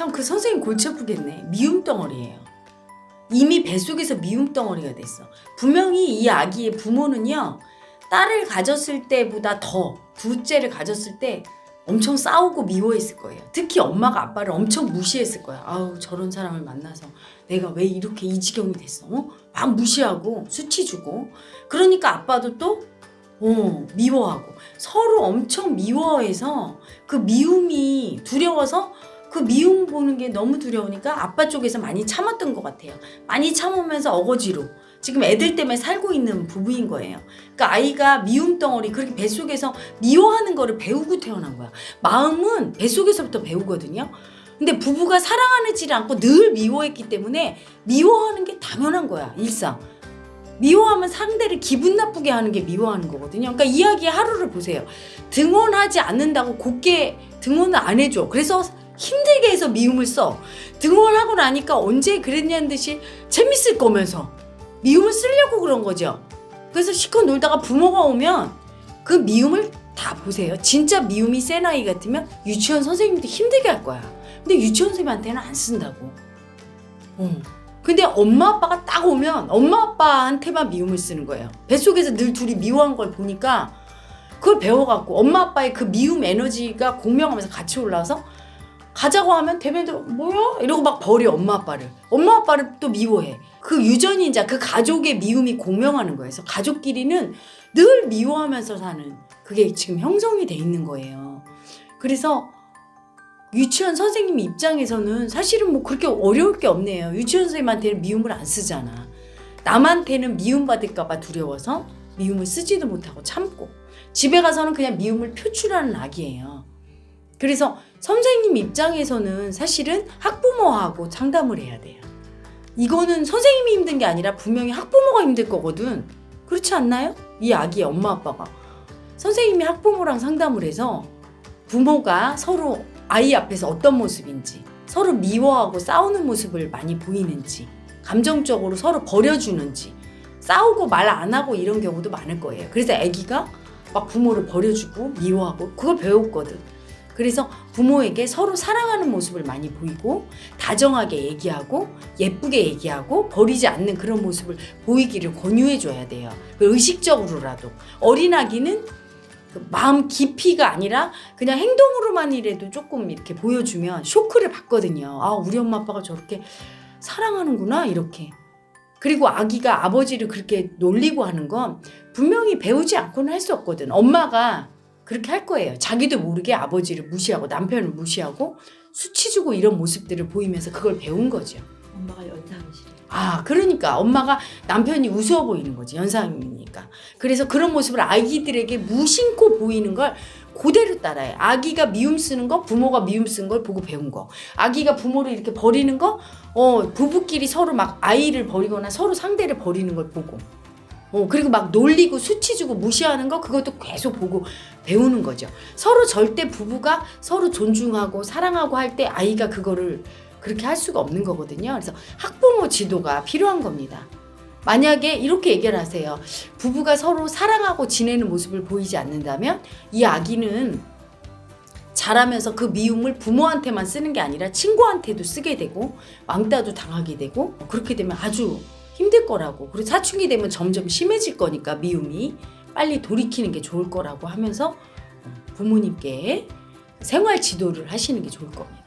참 그 선생님 골치 아프겠네. 미움 덩어리예요. 이미 뱃속에서 미움 덩어리가 됐어. 분명히 이 아기의 부모는요. 딸을 가졌을 때보다 더 둘째를 가졌을 때 엄청 싸우고 미워했을 거예요. 특히 엄마가 아빠를 엄청 무시했을 거야. 아우 저런 사람을 만나서 내가 왜 이렇게 이 지경이 됐어? 어? 막 무시하고 수치 주고 그러니까 아빠도 또 어, 미워하고 서로 엄청 미워해서 그 미움이 두려워서 그 미움 보는 게 너무 두려우니까 아빠 쪽에서 많이 참았던 것 같아요. 많이 참으면서 어거지로 지금 애들 때문에 살고 있는 부부인 거예요. 그러니까 아이가 미움 덩어리 그렇게 뱃속에서 미워하는 거를 배우고 태어난 거야. 마음은 뱃속에서부터 배우거든요. 근데 부부가 사랑하지를 않고 늘 미워했기 때문에 미워하는 게 당연한 거야 일상. 미워하면 상대를 기분 나쁘게 하는 게 미워하는 거거든요. 그러니까 이야기 하루를 보세요. 등원하지 않는다고 곱게 등원을 안 해줘. 그래서 힘들게 해서 미움을 써. 등원하고 나니까 언제 그랬냐는 듯이 재밌을 거면서 미움을 쓰려고 그런 거죠. 그래서 실컷 놀다가 부모가 오면 그 미움을 다 보세요. 진짜 미움이 센 아이 같으면 유치원 선생님도 힘들게 할 거야. 근데 유치원 선생님한테는 안 쓴다고. 어. 근데 엄마 아빠가 딱 오면 엄마 아빠한테만 미움을 쓰는 거예요. 뱃속에서 늘 둘이 미워한 걸 보니까 그걸 배워갖고 엄마 아빠의 그 미움 에너지가 공명하면서 같이 올라와서 가자고 하면 대변대로 뭐야? 이러고 막 버려 엄마 아빠를. 엄마 아빠를 또 미워해. 그 유전인자 그 가족의 미움이 공명하는 거예요. 그래서 가족끼리는 늘 미워하면서 사는 그게 지금 형성이 돼 있는 거예요. 그래서 유치원 선생님 입장에서는 사실은 뭐 그렇게 어려울 게 없네요. 유치원 선생님한테는 미움을 안 쓰잖아. 남한테는 미움 받을까봐 두려워서 미움을 쓰지도 못하고 참고 집에 가서는 그냥 미움을 표출하는 악이에요. 그래서 선생님 입장에서는 사실은 학부모하고 상담을 해야 돼요. 이거는 선생님이 힘든 게 아니라 분명히 학부모가 힘들 거거든. 그렇지 않나요? 이 아기의 엄마 아빠가 선생님이 학부모랑 상담을 해서 부모가 서로 아이 앞에서 어떤 모습인지 서로 미워하고 싸우는 모습을 많이 보이는지 감정적으로 서로 버려주는지 싸우고 말 안 하고 이런 경우도 많을 거예요. 그래서 아기가 막 부모를 버려주고 미워하고 그걸 배웠거든. 그래서 부모에게 서로 사랑하는 모습을 많이 보이고 다정하게 얘기하고 예쁘게 얘기하고 버리지 않는 그런 모습을 보이기를 권유해 줘야 돼요. 그 의식적으로라도 어린 아기는 그 마음 깊이가 아니라 그냥 행동으로만이라도 조금 이렇게 보여주면 쇼크를 받거든요. 아 우리 엄마 아빠가 저렇게 사랑하는구나 이렇게. 그리고 아기가 아버지를 그렇게 놀리고 하는 건 분명히 배우지 않고는 할 수 없거든. 엄마가 그렇게 할 거예요. 자기도 모르게 아버지를 무시하고 남편을 무시하고 수치 주고 이런 모습들을 보이면서 그걸 배운 거죠. 엄마가 연상이시래. 아, 그러니까 엄마가 남편이 우스워 보이는 거지. 연상이니까. 그래서 그런 모습을 아기들에게 무심코 보이는 걸 그대로 따라해. 아기가 미움 쓰는 거, 부모가 미움 쓰는 걸 보고 배운 거. 아기가 부모를 이렇게 버리는 거, 어, 부부끼리 서로 막 아이를 버리거나 서로 상대를 버리는 걸 보고. 어, 그리고 막 놀리고 수치 주고 무시하는 거 그것도 계속 보고 배우는 거죠. 서로 절대 부부가 서로 존중하고 사랑하고 할 때 아이가 그거를 그렇게 할 수가 없는 거거든요. 그래서 학부모 지도가 필요한 겁니다. 만약에 이렇게 얘기를 하세요. 부부가 서로 사랑하고 지내는 모습을 보이지 않는다면 이 아기는 자라면서 그 미움을 부모한테만 쓰는 게 아니라 친구한테도 쓰게 되고 왕따도 당하게 되고 그렇게 되면 아주 힘들 거라고 그리고 사춘기 되면 점점 심해질 거니까 미움이 빨리 돌이키는 게 좋을 거라고 하면서 부모님께 생활 지도를 하시는 게 좋을 겁니다.